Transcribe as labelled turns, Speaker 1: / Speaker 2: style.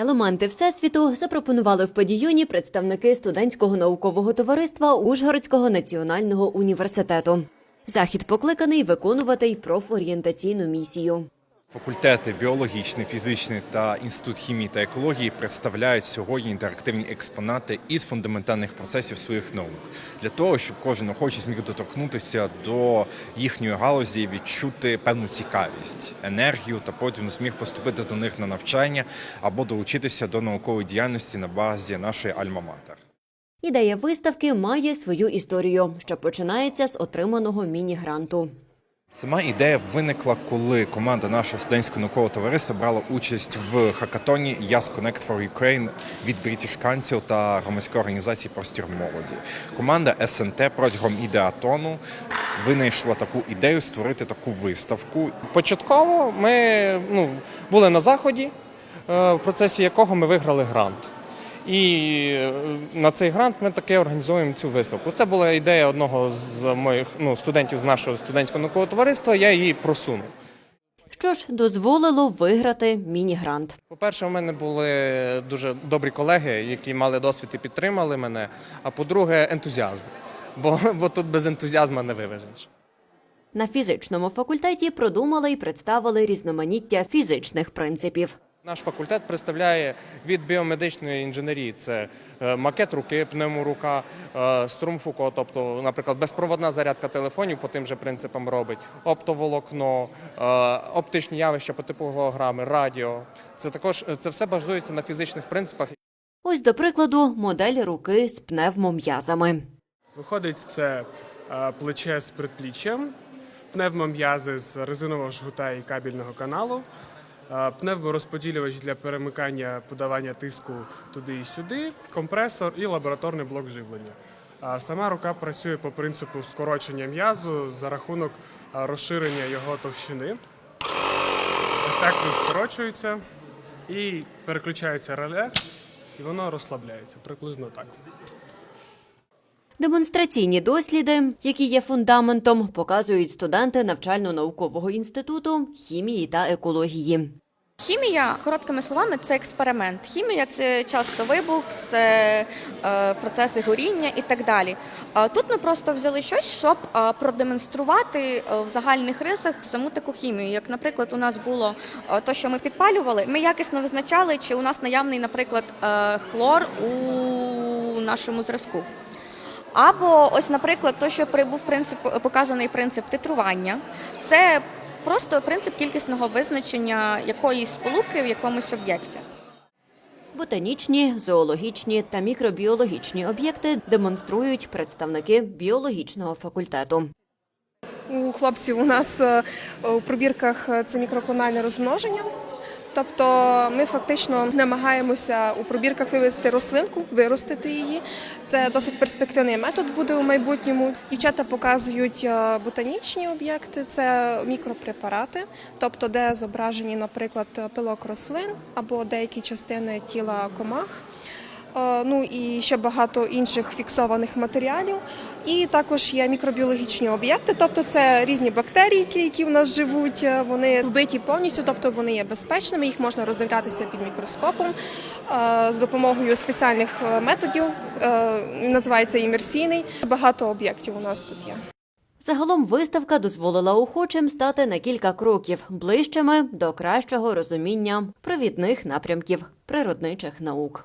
Speaker 1: Елементи всесвіту запропонували в подіюні представники студентського наукового товариства Ужгородського національного університету. Захід покликаний виконувати й профорієнтаційну місію.
Speaker 2: Факультети біологічний, фізичний та інститут хімії та екології представляють сьогодні інтерактивні експонати із фундаментальних процесів своїх наук для того, щоб кожен охочий зміг доторкнутися до їхньої галузі, відчути певну цікавість, енергію та потім зміг поступити до них на навчання або долучитися до наукової діяльності на базі нашої альма-матер.
Speaker 1: Ідея виставки має свою історію, що починається з отриманого міні-гранту.
Speaker 2: Сама ідея виникла, коли команда нашого студентського наукового товариства брала участь в хакатоні Yes Connect for Ukraine від British Council та громадської організації Простір молоді. Команда СНТ протягом ідеатону винайшла таку ідею створити таку виставку.
Speaker 3: Початково ми ну, були на заході, е, в процесі якого ми виграли грант. І е, на цей грант ми таки організовуємо цю виставку. Це була ідея одного з моїх ну, студентів з нашого студентського наукового товариства. Я її просунув.
Speaker 1: Що ж дозволило виграти міні-грант.
Speaker 3: По-перше, у мене були дуже добрі колеги, які мали досвід і підтримали мене. А по-друге, ентузіазм. Бо, бо тут без ентузіазму не вивезеш.
Speaker 1: На фізичному факультеті продумали і представили різноманіття фізичних принципів.
Speaker 3: Наш факультет представляє від біомедичної інженерії це е, макет руки, пневморука, е, струм Фуко, тобто, наприклад, безпроводна зарядка телефонів по тим же принципам робить, оптоволокно, е, оптичні явища по типу голограми, радіо. Це також це все базується на фізичних принципах.
Speaker 1: Ось, до прикладу, модель руки з пневмом'язами.
Speaker 4: Виходить, це плече з предпліччям, пневмом'язи з резинового жгута і кабельного каналу, пневморозподілювач для перемикання подавання тиску туди і сюди, компресор і лабораторний блок живлення. Сама рука працює по принципу скорочення м'язу за рахунок розширення його товщини. Ось так він скорочується і переключається реле, і воно розслабляється приблизно так.
Speaker 1: Демонстраційні досліди, які є фундаментом, показують студенти навчально-наукового інституту хімії та екології.
Speaker 5: Хімія, короткими словами, це експеримент. Хімія це часто вибух, це е, процеси горіння і так далі. Тут ми просто взяли щось, щоб е, продемонструвати е, в загальних рисах саму таку хімію. Як, наприклад, у нас було е, то, що ми підпалювали, ми якісно визначали, чи у нас наявний, наприклад, е, хлор у нашому зразку. Або ось, наприклад, то, що при- був принцип показаний принцип титрування, це просто принцип кількісного визначення якоїсь сполуки в якомусь об'єкті.
Speaker 1: Ботанічні, зоологічні та мікробіологічні об'єкти демонструють представники біологічного факультету.
Speaker 6: У хлопців у нас е, у пробірках е, це мікроклональне розмноження. Тобто ми фактично намагаємося у пробірках вивести рослинку, виростити її. Це досить перспективний метод буде у майбутньому. Дівчата показують е, ботанічні об'єкти, це мікропрепарати, тобто де зображені, наприклад, пилок рослин або деякі частини тіла комах. Е, Ну і ще багато інших фіксованих матеріалів. І також є мікробіологічні об'єкти, тобто це різні бактерії, які в нас живуть. е, Вони вбиті повністю, тобто вони є безпечними. Їх можна роздивлятися під мікроскопом е, з допомогою спеціальних методів. Називається імерсійний. Багато об'єктів у нас тут є.
Speaker 1: Загалом виставка дозволила охочим стати на кілька кроків ближчими до кращого розуміння провідних напрямків природничих наук.